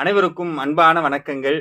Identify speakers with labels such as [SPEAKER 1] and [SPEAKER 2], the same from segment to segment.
[SPEAKER 1] அனைவருக்கும் அன்பான வணக்கங்கள்.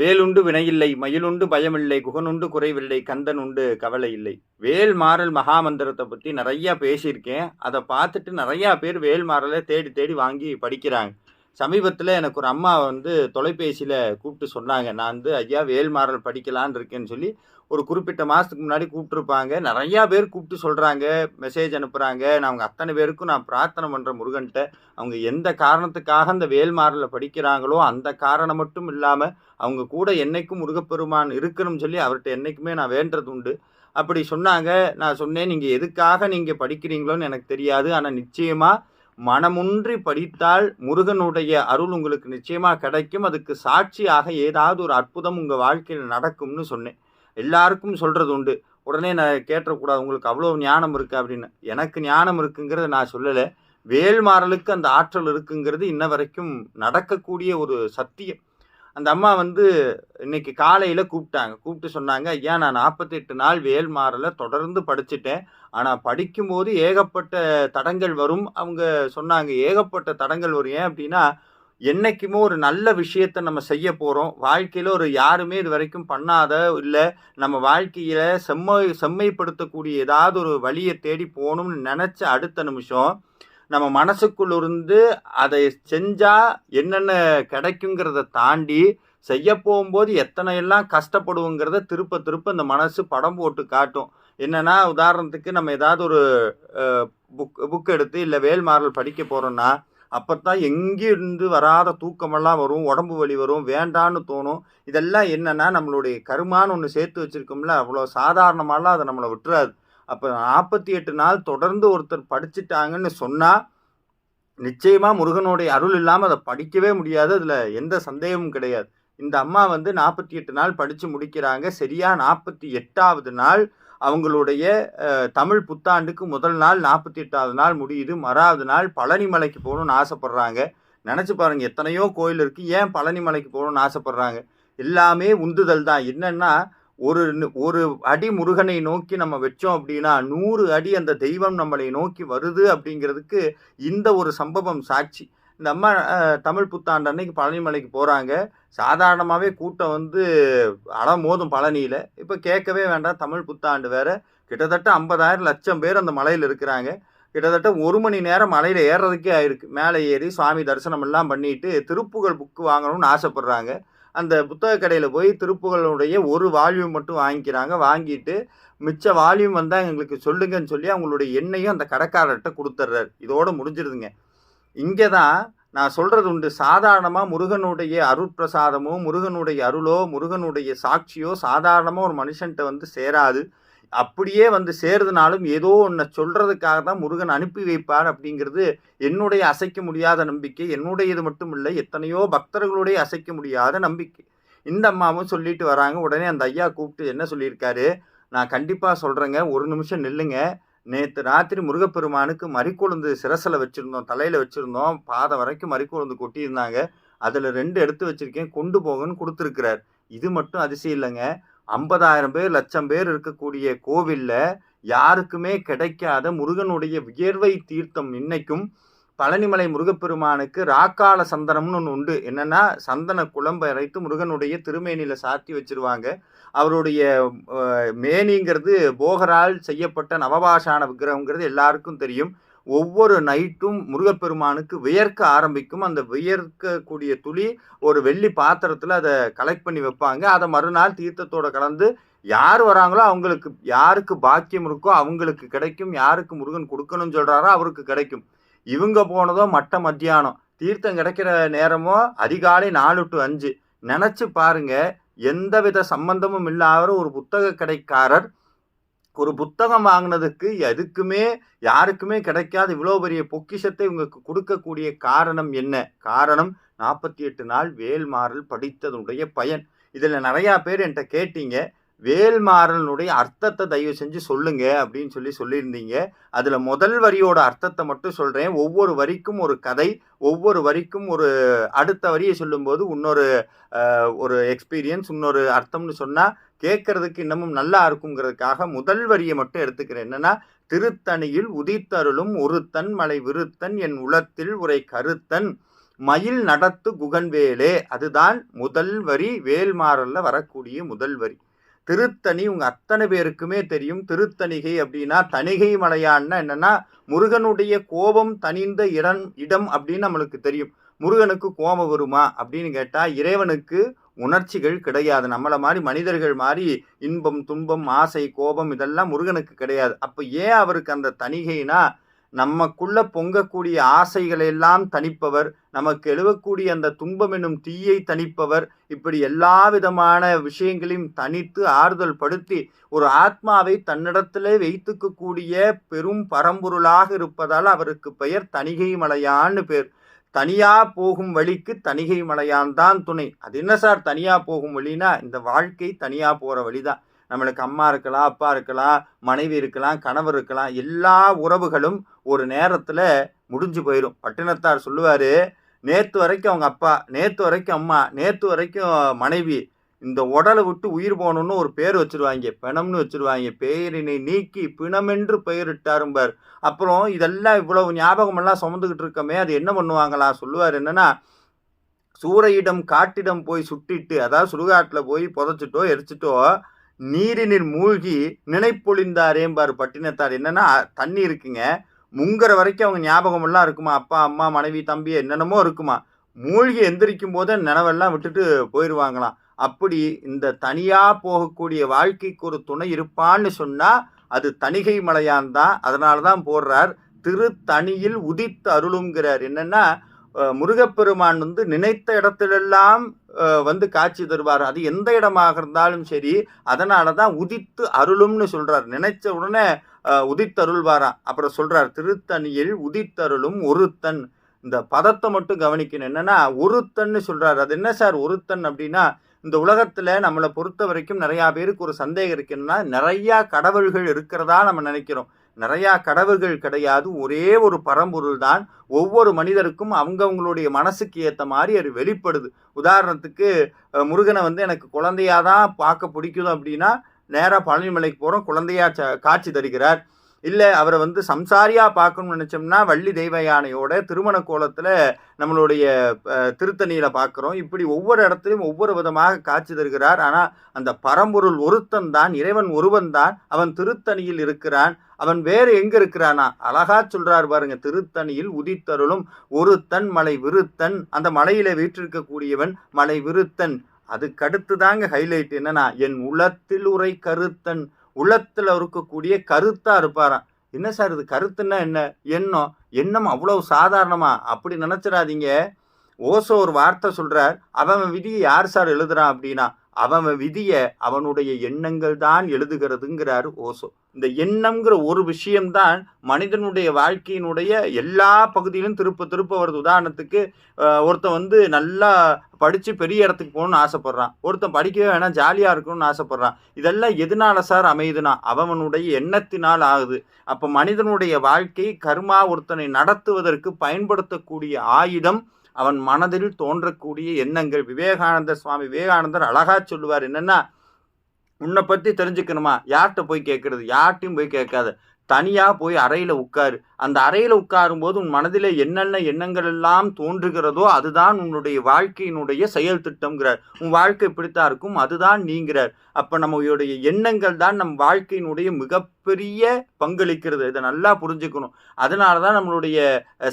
[SPEAKER 1] வேலுண்டு வினையில்லை மயிலுண்டு பயமில்லை குகனுண்டு குறைவில்லை கந்தன் உண்டு கவலை இல்லை. வேல் மாறல் மகாமந்திரத்தை பற்றி நிறையா பேசியிருக்கேன். அதை பார்த்துட்டு நிறையா பேர் வேல் மாறலை தேடி தேடி வாங்கி படிக்கிறாங்க. சமீபத்தில் எனக்கு ஒரு அம்மா வந்து தொலைபேசியில் கூப்பிட்டு சொன்னாங்க. நான் வந்து ஐயா வேல்மாறல் படிக்கலான் படிக்கலான்னு இருக்கேன்னு சொல்லி ஒரு குறிப்பிட்ட மாதத்துக்கு முன்னாடி கூப்பிட்டுருப்பாங்க. நிறையா பேர் கூப்பிட்டு சொல்கிறாங்க மெசேஜ் அனுப்புகிறாங்க நான் அவங்க அத்தனை பேருக்கும் நான் பிரார்த்தனை பண்ணுற முருகன்கிட்ட அவங்க எந்த காரணத்துக்காக அந்த வேல்மாறலில் படிக்கிறாங்களோ அந்த காரணம் மட்டும் இல்லாமல் அவங்க கூட என்னைக்கும் முருகப்பெருமான் இருக்கணும்னு சொல்லி அவர்கிட்ட என்றைக்குமே நான் வேண்டது உண்டு. அப்படி சொன்னாங்க. நான் சொன்னேன் நீங்கள் எதுக்காக நீங்கள் படிக்கிறீங்களோன்னு எனக்கு தெரியாது. ஆனால் நிச்சயமாக மனமுன்றி படித்தால் முருகனுடைய அருள் உங்களுக்கு நிச்சயமாக கிடைக்கும். அதுக்கு சாட்சியாக ஏதாவது ஒரு அற்புதம் உங்கள் வாழ்க்கையில் நடக்கும்னு சொன்னேன். எல்லாருக்கும் சொல்கிறது உண்டு. உடனே நான் கேட்டக்கூடாது உங்களுக்கு அவ்வளோ ஞானம் இருக்குது அப்படின்னு. எனக்கு ஞானம் இருக்குங்கிறத நான் சொல்லலை. வேல்மாறலுக்கு அந்த ஆற்றல் இருக்குங்கிறது இன்ன வரைக்கும் நடக்கக்கூடிய ஒரு சத்தியம். அந்த அம்மா வந்து இன்னைக்கு காலையில் கூப்பிட்டாங்க. கூப்பிட்டு சொன்னாங்க ஐயா நான் நாற்பத்தெட்டு நாள் வேல் மாறல தொடர்ந்து படிச்சுட்டேன். ஆனால் படிக்கும்போது ஏகப்பட்ட தடங்கள் வரும். அவங்க சொன்னாங்க ஏகப்பட்ட தடங்கள் வரும். ஏன் அப்படின்னா என்னைக்குமே ஒரு நல்ல விஷயத்தை நம்ம செய்ய போகிறோம் வாழ்க்கையில் ஒரு யாருமே இது வரைக்கும் பண்ணாத இல்லை நம்ம வாழ்க்கையில் செம்மை செம்மைப்படுத்தக்கூடிய ஏதாவது ஒரு வழியை தேடி போகணும்னு நினச்ச அடுத்த நிமிஷம் நம்ம மனசுக்குள்ளிருந்து அதை செஞ்சால் என்னென்ன கிடைக்குங்கிறத தாண்டி செய்ய போகும்போது எத்தனை எல்லாம் கஷ்டப்படுவோங்கிறத திருப்ப திருப்ப இந்த மனசு படம் போட்டு காட்டும். என்னென்னா உதாரணத்துக்கு நம்ம ஏதாவது ஒரு புக் புக் எடுத்து இல்லை வேல்மாறல் படிக்க போகிறோன்னா அப்போ தான் எங்கிருந்து வராத தூக்கமெல்லாம் வரும் உடம்பு வலி வரும் வேண்டான்னு தோணும். இதெல்லாம் என்னென்னா நம்மளுடைய கருமான்னு ஒன்று சேர்த்து வச்சுருக்கோம்ல அவ்வளோ சாதாரணமாலாம் அதை நம்மளை விட்டுறாது. அப்போ நாற்பத்தி எட்டு நாள் தொடர்ந்து ஒருத்தர் படிச்சுட்டாங்கன்னு சொன்னால் நிச்சயமாக முருகனுடைய அருள் இல்லாமல் அதை படிக்கவே முடியாது. அதில் எந்த சந்தேகமும் கிடையாது. இந்த அம்மா வந்து நாற்பத்தி எட்டு நாள் படித்து முடிக்கிறாங்க. சரியாக நாற்பத்தி எட்டாவது நாள் அவங்களுடைய தமிழ் புத்தாண்டுக்கு முதல் நாள் நாற்பத்தி எட்டாவது நாள் முடியுது. மறாவது நாள் பழனி மலைக்கு போகணும்னு ஆசைப்பட்றாங்க. நினச்சி பாருங்கள் எத்தனையோ கோயில் இருக்குது ஏன் பழனி மலைக்கு போகணும்னு ஆசைப்பட்றாங்க? எல்லாமே உந்துதல் தான். என்னென்னா ஒரு ஒரு அடி முருகனை நோக்கி நம்ம வச்சோம் அப்படின்னா நூறு அடி அந்த தெய்வம் நம்மளை நோக்கி வருது அப்படிங்கிறதுக்கு இந்த ஒரு சம்பவம் சாட்சி. இந்த அம்மா தமிழ் புத்தாண்டு அன்னைக்கு பழனிமலைக்கு போகிறாங்க சாதாரணமாகவே கூட்டம் வந்து அல மோதும் பழனியில். இப்போ கேட்கவே வேண்டாம் தமிழ் புத்தாண்டு வேறு. கிட்டத்தட்ட ஐம்பதாயிரம் லட்சம் பேர் அந்த மலையில் இருக்கிறாங்க. கிட்டத்தட்ட ஒரு மணி நேரம் மலையில் ஏறுறதுக்கே ஆயிருக்கு. மேலே ஏறி சுவாமி தரிசனம் எல்லாம் பண்ணிட்டு திருப்புகழ் புக்கு வாங்கணும்னு ஆசைப்படுறாங்க. அந்த புத்தக கடையில் போய் திருப்புகளுடைய ஒரு வால்யூம் மட்டும் வாங்கிக்கிறாங்க. வாங்கிட்டு மிச்ச வால்யூம் வந்தால் எங்களுக்கு சொல்லுங்கன்னு சொல்லி அவங்களுடைய எண்ணையும் அந்த கடைக்காரர்கிட்ட கொடுத்துட்றாரு இதோடு முடிஞ்சிருதுங்க. இங்கே தான் நான் சொல்கிறது உண்டு. சாதாரணமாக முருகனுடைய அருட்பிரசாதமோ முருகனுடைய அருளோ முருகனுடைய சாட்சியோ சாதாரணமாக ஒரு மனுஷன்கிட்ட வந்து சேராது. அப்படியே வந்து சேருதுனாலும் ஏதோ ஒன்றை சொல்கிறதுக்காக தான் முருகன் அனுப்பி வைப்பார் அப்படிங்கிறது என்னுடைய அசைக்க முடியாத நம்பிக்கை. என்னுடைய இது மட்டும் இல்லை எத்தனையோ பக்தர்களுடைய அசைக்க முடியாத நம்பிக்கை. இந்த அம்மாவும் சொல்லிட்டு வராங்க. உடனே அந்த ஐயா கூப்பிட்டு என்ன சொல்லியிருக்காரு? நான் கண்டிப்பாக சொல்கிறேங்க ஒரு நிமிஷம் நில்லுங்க. நேற்று ராத்திரி முருகப்பெருமானுக்கு மறிக்கொழுந்து சிரசில் வச்சுருந்தோம் தலையில் வச்சுருந்தோம். பாதம் வரைக்கும் மறிக்கொழுந்து கொட்டியிருந்தாங்க. அதில் ரெண்டு எடுத்து வச்சுருக்கேன். கொண்டு போகன்னு கொடுத்துருக்குறார். இது மட்டும் அதிசயம் இல்லைங்க. ஐம்பதாயிரம் பேர் லட்சம் பேர் இருக்கக்கூடிய கோவிலில் யாருக்குமே கிடைக்காத முருகனுடைய வியர்வை தீர்த்தம் இன்னைக்கும் பழனிமலை முருகப்பெருமானுக்கு ராக்கால சந்தனம்னு ஒன்று உண்டு. என்னன்னா சந்தன குழம்பை அரைத்து முருகனுடைய திருமேனியில் சாத்தி வச்சிருவாங்க. அவருடைய மேனிங்கிறது போகரால் செய்யப்பட்ட நவபாஷான விக்கிரகங்கிறது எல்லாருக்கும் தெரியும். ஒவ்வொரு நைட்டும் முருகப்பெருமானுக்கு வியர்க்க ஆரம்பிக்கும். அந்த வியர்க்கக்கூடிய துளி ஒரு வெள்ளி பாத்திரத்தில் அதை கலெக்ட் பண்ணி வைப்பாங்க. அதை மறுநாள் தீர்த்தத்தோடு கலந்து யார் வராங்களோ அவங்களுக்கு யாருக்கு பாக்கியம் இருக்கோ அவங்களுக்கு கிடைக்கும். யாருக்கு முருகன் கொடுக்கணும்னு சொல்கிறாரோ அவருக்கு கிடைக்கும். இவங்க போனதோ மட்ட மத்தியானம். தீர்த்தம் கிடைக்கிற நேரமோ அதிகாலை நாலு டு அஞ்சு. நினச்சி பாருங்க எந்தவித சம்பந்தமும் இல்லாத ஒரு புத்தக கடைக்காரர் ஒரு புத்தகம் வாங்கினதுக்கு எதுக்குமே யாருக்குமே கிடைக்காத இவ்வளோ பெரிய பொக்கிஷத்தை இவங்களுக்கு கொடுக்கக்கூடிய காரணம் என்ன? காரணம் நாற்பத்தி எட்டு நாள் வேல்மாறல் படித்ததனுடைய பயன். இதில் நிறையா பேர் என்கிட்ட கேட்டீங்க. வேல்மாறனுடைய அர்த்தத்தை தயவு செஞ்சு சொல்லுங்க அப்படின்னு சொல்லி சொல்லியிருந்தீங்க. அதில் முதல் வரியோட அர்த்தத்தை மட்டும் சொல்கிறேன் ஒவ்வொரு வரிக்கும் ஒரு கதை ஒவ்வொரு வரிக்கும் ஒரு அடுத்த வரியை சொல்லும்போது இன்னொரு ஒரு எக்ஸ்பீரியன்ஸ் இன்னொரு அர்த்தம்னு சொன்னால் கேட்கறதுக்கு இன்னமும் நல்லா இருக்குங்கிறதுக்காக முதல் வரியை மட்டும் எடுத்துக்கிறேன். என்னன்னா திருத்தணியில் உதித்தருளும் ஒருத்தன் மலை விருத்தன் என் உளத்தில் உரை கருத்தன் மயில் நடத்து குகன்வேலே. அதுதான் முதல் வரி வேல்மாறல்ல வரக்கூடிய முதல் வரி. திருத்தணி உங்க அத்தனை பேருக்குமே தெரியும். திருத்தணிகை அப்படின்னா தணிகை மலையான்னா என்னன்னா முருகனுடைய கோபம் தனிந்த இடம் இடம் அப்படின்னு நம்மளுக்கு தெரியும். முருகனுக்கு கோபம் வருமா அப்படின்னு கேட்டா இறைவனுக்கு உணர்ச்சிகள் கிடையாது. நம்மளை மாதிரி மனிதர்கள் மாதிரி இன்பம் துன்பம் ஆசை கோபம் இதெல்லாம் முருகனுக்கு கிடையாது. அப்போ ஏன் அவருக்கு அந்த தணிகைனா நமக்குள்ள பொங்கக்கூடிய ஆசைகளை எல்லாம் தணிப்பவர் நமக்கு எழுவக்கூடிய அந்த துன்பம் என்னும் தீயை தணிப்பவர் இப்படி எல்லா விதமான விஷயங்களையும் தனித்து ஆறுதல் படுத்தி ஒரு ஆத்மாவை தன்னிடத்திலே வைத்துக்கக்கூடிய பெரும் பரம்பொருளாக இருப்பதால் அவருக்கு பெயர் தணிகை மலையான்னு பேர். தனியா போகும் வழிக்கு தணிகை மலையான் தான் துணை. அது என்ன சார்? தனியா போகும் வழினா இந்த வாழ்க்கை தனியா போற வழிதான் நம்மளுக்கு அம்மா இருக்கலாம் அப்பா இருக்கலாம் மனைவி இருக்கலாம் கணவர் இருக்கலாம் எல்லா உறவுகளும் ஒரு நேரத்தில் முடிஞ்சு போயிடும் பட்டினத்தார் சொல்லுவார் நேற்று வரைக்கும் அவங்க அப்பா நேற்று வரைக்கும் அம்மா நேற்று வரைக்கும் மனைவி இந்த உடலை விட்டு உயிர் போகணும்னு ஒரு பேர் வச்சிருவாங்க பிணம்னு வச்சிருவாங்க பெயரினை நீக்கி பிணமென்று பெயரிட்டாரும்பார் அப்புறம் இதெல்லாம் இவ்வளவு ஞாபகமெல்லாம் சுமந்துக்கிட்டு இருக்கமே அது என்ன பண்ணுவாங்களா? சொல்லுவார் என்னன்னா சூறையிடம் காட்டிடம் போய் சுட்டிட்டு அதாவது சுடுகாட்டில் போய் புதைச்சிட்டோ எரிச்சிட்டோ நீரினில் மூழ்கி நினைப்பொழிந்தாரேம்பார் பட்டினத்தார். என்னன்னா தண்ணி இருக்குங்க முங்குற வரைக்கும் அவங்க ஞாபகமெல்லாம் இருக்குமா? அப்பா அம்மா மனைவி தம்பி என்னென்னமோ இருக்குமா? மூழ்கி எந்திரிக்கும் போது நினைவெல்லாம் விட்டுட்டு போயிடுவாங்களாம் அப்படி இந்த தனியாக போகக்கூடிய வாழ்க்கைக்கு ஒரு துணை இருப்பான்னு சொன்னால் அது தணிகை மலையான் தான். அதனால தான் போடுறார். திருத்தணியில் உதித்து அருளுங்கிறார். என்னென்னா முருகப்பெருமான் வந்து நினைத்த இடத்திலெல்லாம் வந்து காட்சி தருவார். அது எந்த இடமாக இருந்தாலும் சரி அதனால தான் உதித்து அருளும்னு சொல்கிறார் நினைச்ச உடனே உதித்தருள்வாராம் அப்புறம் சொல்கிறார் திருத்தணியில் உதித்தருளும் ஒருத்தன். இந்த பதத்தை மட்டும் கவனிக்கணும். என்னென்னா ஒருத்தன்னு சொல்கிறார் அது என்ன சார்? ஒருத்தன் அப்படின்னா இந்த உலகத்துல நம்மளை பொறுத்த வரைக்கும் நிறைய பேருக்கு ஒரு சந்தேகம் இருக்குன்னா நிறைய கடவுள்கள் இருக்கிறதா நம்ம நினைக்கிறோம். நிறையா கடவுள்கள் கிடையாது. ஒரே ஒரு பரம்பொருள் தான். ஒவ்வொரு மனிதருக்கும் அவங்கவுங்களுடைய மனசுக்கு ஏற்ற மாதிரி அது வெளிப்படுது. உதாரணத்துக்கு முருகனை வந்து எனக்கு குழந்தையாக தான் பார்க்க பிடிக்குது அப்படின்னா நேராக பழனிமலைக்கு போகிறோம் குழந்தையா காட்சி தருகிறார். இல்லை அவரை வந்து சம்சாரியாக பார்க்கணும்னு நினச்சோம்னா வள்ளி தெய்வ யானையோட திருமண கோலத்தில் நம்மளுடைய திருத்தணியில் பார்க்குறோம் இப்படி ஒவ்வொரு இடத்துலையும் ஒவ்வொரு விதமாக காட்சி தருகிறார். ஆனால் அந்த பரம்பொருள் ஒருத்தன் தான் இறைவன் ஒருவன் தான் அவன் திருத்தணியில் இருக்கிறான். அவன் வேறு எங்கே இருக்கிறானா? அழகா சொல்கிறார் பாருங்க திருத்தணியில் உதித்தருளும் ஒருத்தன் மலை விருத்தன். அந்த மலையில வீற்றிருக்கக்கூடியவன் மலை விருத்தன். அதுக்கடுத்து தாங்க ஹைலைட் என்னன்னா என் உளத்தில் உரை கருத்தன். உள்ளத்தில் இருக்கக்கூடிய கருத்தாக இருப்பாராம். என்ன சார் இது? கருத்துன்னா என்ன? எண்ணம்? எண்ணம் அவ்வளவு சாதாரணமா? அப்படி நினச்சிடாதீங்க. ஓசோ ஒரு வார்த்தை சொல்கிறார் அவன் விதியை யார் சார் எழுதுறான் அப்படின்னா அவன் விதியை அவனுடைய எண்ணங்கள் தான் எழுதுகிறதுங்கிறாரு ஓசோ. இந்த எண்ணம்ங்கிற ஒரு விஷயம்தான் மனிதனுடைய வாழ்க்கையினுடைய எல்லா பகுதியிலும் திருப்ப திருப்ப வருது. உதாரணத்துக்கு ஒருத்தன் வந்து நல்லா படித்து பெரிய இடத்துக்கு போகணும்னு ஆசைப்பட்றான். ஒருத்தன் படிக்கவே வேணாம் ஜாலியாக இருக்கணும்னு ஆசைப்பட்றான். இதெல்லாம் எதனால சார் அமையுதுன்னா அவனுடைய எண்ணத்தினால் ஆகுது. அப்போ மனிதனுடைய வாழ்க்கை கர்மா ஒருத்தனை நடத்துவதற்கு பயன்படுத்தக்கூடிய ஆயுதம் அவன் மனதில் தோன்றக்கூடிய எண்ணங்கள். விவேகானந்தர் சுவாமி விவேகானந்தர் அழகா சொல்லுவார். என்னென்னா உன்னை பற்றி தெரிஞ்சுக்கணுமா? யார்கிட்ட போய் கேட்கறது யார்கிட்டையும் போய் கேட்காது. தனியாக போய் அறையில் உட்காரு. அந்த அறையில் உட்காரும்போது உன் மனதிலே என்னென்ன எண்ணங்கள் எல்லாம் தோன்றுகிறதோ அதுதான் உன்னுடைய வாழ்க்கையினுடைய செயல் திட்டம்ங்கிறார். உன் வாழ்க்கை இப்படித்தான் இருக்கும் அதுதான் நீங்கிறார். அப்போ நம்மளுடைய எண்ணங்கள் தான் நம் வாழ்க்கையினுடைய மிகப்பெரிய பங்களிக்கிறது. இதை நல்லா புரிஞ்சுக்கணும். அதனால தான் நம்மளுடைய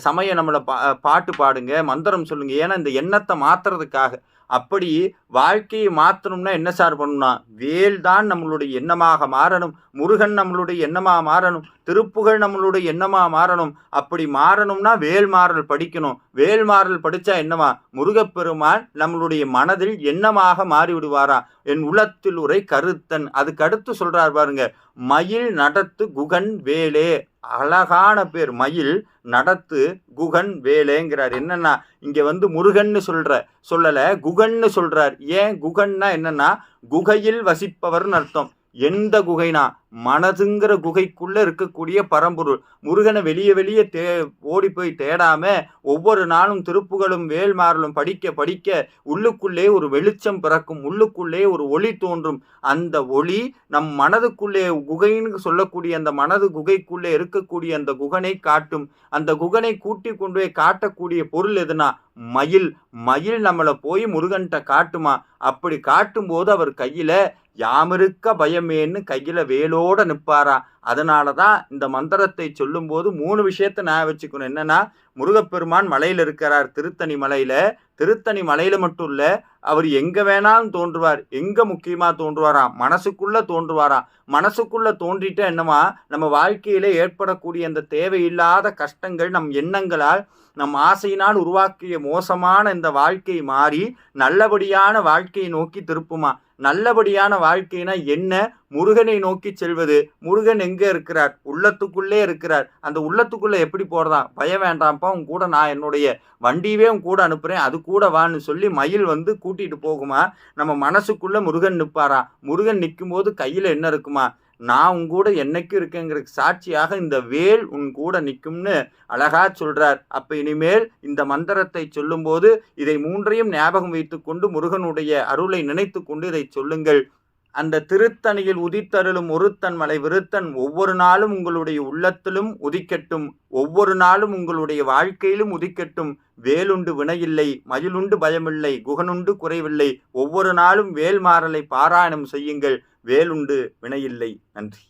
[SPEAKER 1] சமய நம்மளை பா பாட்டு பாடுங்க மந்திரம் சொல்லுங்க. ஏன்னா இந்த எண்ணத்தை மாத்துறதுக்காக. அப்படி வாழ்க்கையை மாற்றணும்னா என்ன சார் பண்ணணும்னா வேல் தான் நம்மளுடைய எண்ணமாக மாறணும் முருகன் நம்மளுடைய எண்ணமாக மாறணும் திருப்புகழ் நம்மளுடைய எண்ணமாக மாறணும். அப்படி மாறணும்னா வேல் மாறல் படிக்கணும். வேல் மாறல் படித்தா என்னவா? முருகப்பெருமான் நம்மளுடைய மனதில் எண்ணமாக மாறிவிடுவாரா? என் உள்ளத்தில் உரை கருத்தன். அதுக்கு அடுத்து பாருங்கள் பாருங்க மயில் நடத்து குகன் வேலே. அழகான பேர். மயில் நடத்து குகன் வேலைங்கிறார். என்னன்னா இங்கே வந்து முருகன்னு சொல்கிற சொல்லலை குகன்னு சொல்கிறார் ஏன் குகன்னா என்னன்னா குகையில் வசிப்பவர்னு அர்த்தம். எந்த குகைனா மனதுங்கிற குகைக்குள்ளே இருக்கக்கூடிய பரம்பொருள். முருகனை வெளியே வெளியே தே ஓடி போய் தேடாம ஒவ்வொரு நாளும் திருப்புகளும் வேல்மாறலும் படிக்க படிக்க உள்ளுக்குள்ளே ஒரு வெளிச்சம் பிறக்கும். உள்ளுக்குள்ளே ஒரு ஒளி தோன்றும். அந்த ஒளி நம் மனதுக்குள்ளே குகைன்னு சொல்லக்கூடிய அந்த மனது குகைக்குள்ளே இருக்கக்கூடிய அந்த குகனை காட்டும். அந்த குகனை கூட்டி கொண்டு போய் காட்டக்கூடிய பொருள் எதுனா? மயில். மயில் நம்மளை போய் முருகன்கிட்ட காட்டுமா? அப்படி காட்டும்போது அவர் கையில் யாமிருக்க பயமேன்னு கையில் வேலோ வேலோட நிற்பாரா அதனால தான் இந்த மந்திரத்தை சொல்லும்போது மூணு விஷயத்த நான் வச்சுக்கணும். என்னன்னா முருகப்பெருமான் மலையில் இருக்கிறார் திருத்தணி மலையில். திருத்தணி மலையில் மட்டும் இல்லை அவர் எங்கே வேணாலும் தோன்றுவார். எங்கே முக்கியமாக தோன்றுவாராம்? மனசுக்குள்ளே தோன்றுவாராம். மனசுக்குள்ளே தோன்றிட்டு என்னமா? நம்ம வாழ்க்கையில் ஏற்படக்கூடிய அந்த தேவையில்லாத கஷ்டங்கள் நம் எண்ணங்களால் நம் ஆசையினால் உருவாக்கிய மோசமான இந்த வாழ்க்கை மாறி நல்லபடியான வாழ்க்கையை நோக்கி திருப்புமா? நல்லபடியான வாழ்க்கைனா என்ன? முருகனை நோக்கி செல்வது. முருகன் எங்க இருக்கிறார்? உள்ளத்துக்குள்ளே இருக்கிறார். அந்த உள்ளத்துக்குள்ளே எப்படி போகிறதான் பயம் வேண்டாம்ப்பா உன் கூட நான் என்னுடைய வண்டியவே உன் கூட அனுப்புகிறேன் அது கூட வான்னு சொல்லி மயில் வந்து கூட்டிகிட்டு போகுமா? நம்ம மனசுக்குள்ளே முருகன் நிற்பாரா முருகன் நிற்கும் போது கையில் என்ன இருக்குமா? நான் உன் கூட என்னைக்கும் இருக்கேங்கிறதுக்கு சாட்சியாக இந்த வேல் உன் கூட நிற்கும்னு அழகா சொல்றார். அப்ப இனிமேல் இந்த மந்திரத்தை சொல்லும்போது இதை மூன்றையும் ஞாபகம் வைத்துக்கொண்டு முருகனுடைய அருளை நினைத்து கொண்டு இதை சொல்லுங்கள். அந்த திருத்தணியில் உதித்தருளும் ஒருத்தன் மலை விருத்தன் ஒவ்வொரு நாளும் உங்களுடைய உள்ளத்திலும் உதிக்கட்டும். ஒவ்வொரு நாளும் உங்களுடைய வாழ்க்கையிலும் உதிக்கட்டும். வேலுண்டு வினையில்லை மயிலுண்டு பயமில்லை குகனுண்டு குறைவில்லை. ஒவ்வொரு நாளும் வேல் மாறலை பாராயணம் செய்யுங்கள். வேலுண்டு வினையில்லை. நன்றி.